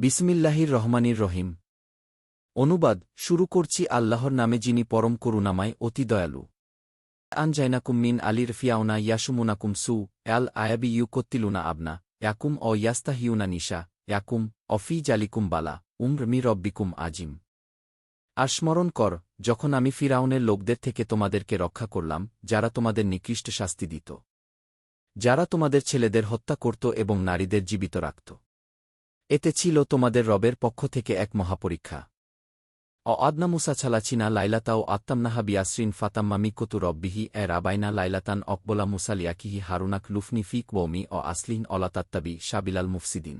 বিসমিল্লাহির রহমানির রহিম। অনুবাদ, শুরু করছি আল্লাহর নামে যিনি পরম করুণাময়, অতি দয়ালু। আন জাইনাকুম মিন আলির ফিয়াউনা ইয়াসুমুনাকুম সু অ্যাল আয়াবি ইউকত্তিলুনা আবনা, ইয়াকুম অ ইয়াস্তাহিউনা নিশা, ইয়াকুম অফি জালিকুম বালা, উমর মি রব্বিকুম আজিম। আর স্মরণ কর, যখন আমি ফিরাউনের লোকদের থেকে তোমাদেরকে রক্ষা করলাম, যারা তোমাদের নিকৃষ্ট শাস্তি দিত। যারা তোমাদের ছেলেদের হত্যা করত এবং নারীদের জীবিত রাখত। এতে ছিল তোমাদের রবের পক্ষ থেকে এক মহাপরীক্ষা। অ আদনা মুসা ছালাচিনা লাইলাতাও আত্তামনাহা বিয়াসরিন ফাতাম্মা মিকতু রব্বিহি এ রাবাইনা লাইলাতান অকবলা মুসালিয়াকিহি হারুনাক লুফনি ফিক বৌমি অ আসলিন অলাতাত্তাবি সাবিলাল মুফসিদিন।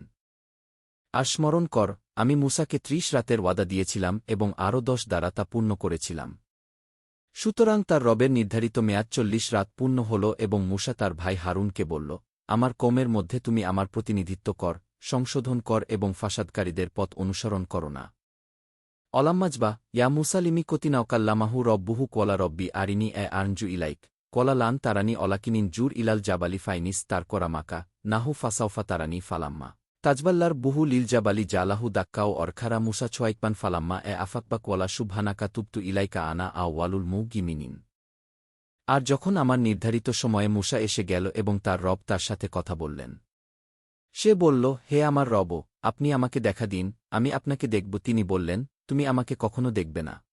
আর স্মরণ কর, আমি মুসাকে ত্রিশ রাতের ওয়াদা দিয়েছিলাম এবং আরও দশ দ্বারা তা পূর্ণ করেছিলাম। সুতরাং তার রবের নির্ধারিত মেয়াদ চল্লিশ রাত পূর্ণ হল এবং মুসা তার ভাই হারুনকে বলল, আমার কমের মধ্যে তুমি আমার প্রতিনিধিত্ব কর সংশোধন কর এবং ফাসাদকারীদের পথ অনুসরণ করো না। অলাম্মাজবা ইয়া মুসালিমি কতিনাওকাল্লামাহু রব্বুহু কলা রব্বি আরিনি এ আরঞ্জু ইলাইক, কলা লান তারানি অলাকিনিন জুর ইলাল জাবালি ফাইনিস তার করা মাকা, নাহু ফাসাউফা তারানি ফালাম্মা। তাজবাল্লার বুহু লিলজাবালি জালাহু দাক্কাও অরখারা মুসা ছোয়াইকপান ফালাম্মা এ আফাকবা কোয়ালা শুভানাকা তুপ্তু ইলাইকা আনা আ ওয়ালুল মু গিমিনিন আর যখন আমার নির্ধারিত সময়ে মুসা এসে গেল এবং তার রব তার সাথে কথা বললেন। সে বলল, হে আমার রব, আপনি আমাকে দেখা দিন, আমি আপনাকে দেখব। তিনি বললেন, তুমি আমাকে কখনো দেখবে না।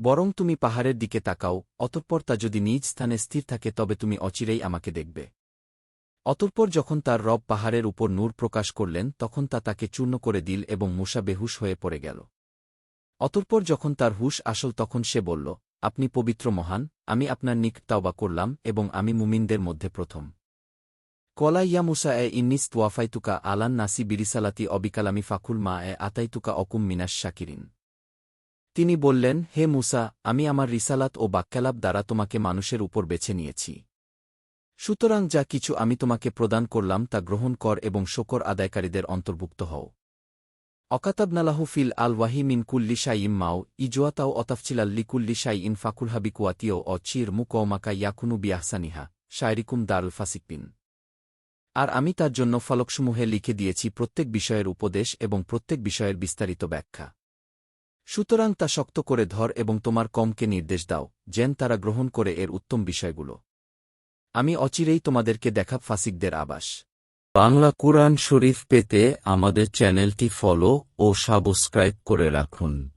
বরং তুমি পাহাড়ের দিকে তাকাও, অতঃপর তা যদি নিজ স্থানে স্থির থাকে, তবে তুমি অচিরেই আমাকে দেখবে। অতঃপর যখন তার রব পাহাড়ের উপর নূর প্রকাশ করলেন, তখন তা তাকে চূর্ণ করে দিল এবং মূষা বেহুশ হয়ে পড়ে গেল। অতঃপর যখন তার হুশ আসল, তখন সে বলল, আপনি পবিত্র মহান, আমি আপনার নিক তাওবা করলাম এবং আমি মুমিনদের মধ্যে প্রথম। কলা ইয়া মুসা এ ইন্নিস তোয়াফাইতুকা আলান নাসি বিরিসালাতি অবিকালামি ফাকুল মা এ আতাইতুকা অকুম মিনাস শাকিরিন। তিনি বললেন, হে মুসা, আমি আমার রিসালাত ও বাক্যালাপ দ্বারা তোমাকে মানুষের উপর বেছে নিয়েছি। সুতরাং যা কিছু আমি তোমাকে প্রদান করলাম তা গ্রহণ কর এবং শকর আদায়কারীদের অন্তর্ভুক্ত হও। অকাতাবনালাহু ফিল আল ওয়াহি মিন কুল্লি শাইম মাও ইজোয়াতাও অতাফচিলাল লিকুল্লি শাই ইন ফাকুল হাবিকুয়াতিও অ চির মুকৌমাকা ইয়াকুনু বিয়াহসানিহা শায়রিকুম দারুল ফাসিকপিন আর আমি তার জন্য ফলকসমূহে লিখে দিয়েছি প্রত্যেক বিষয়ের উপদেশ এবং প্রত্যেক বিষয়ের বিস্তারিত ব্যাখ্যা। সুতরাং তা শক্ত করে ধর এবং তোমার কমকে নির্দেশ দাও, যেন তারা গ্রহণ করে এর উত্তম বিষয়গুলো। আমি অচিরেই তোমাদেরকে দেখা ফাসিকদের আবাস। বাংলা কুরআন শরীফ পেতে আমাদের চ্যানেলটি ফলো ও সাবস্ক্রাইব করে রাখুন।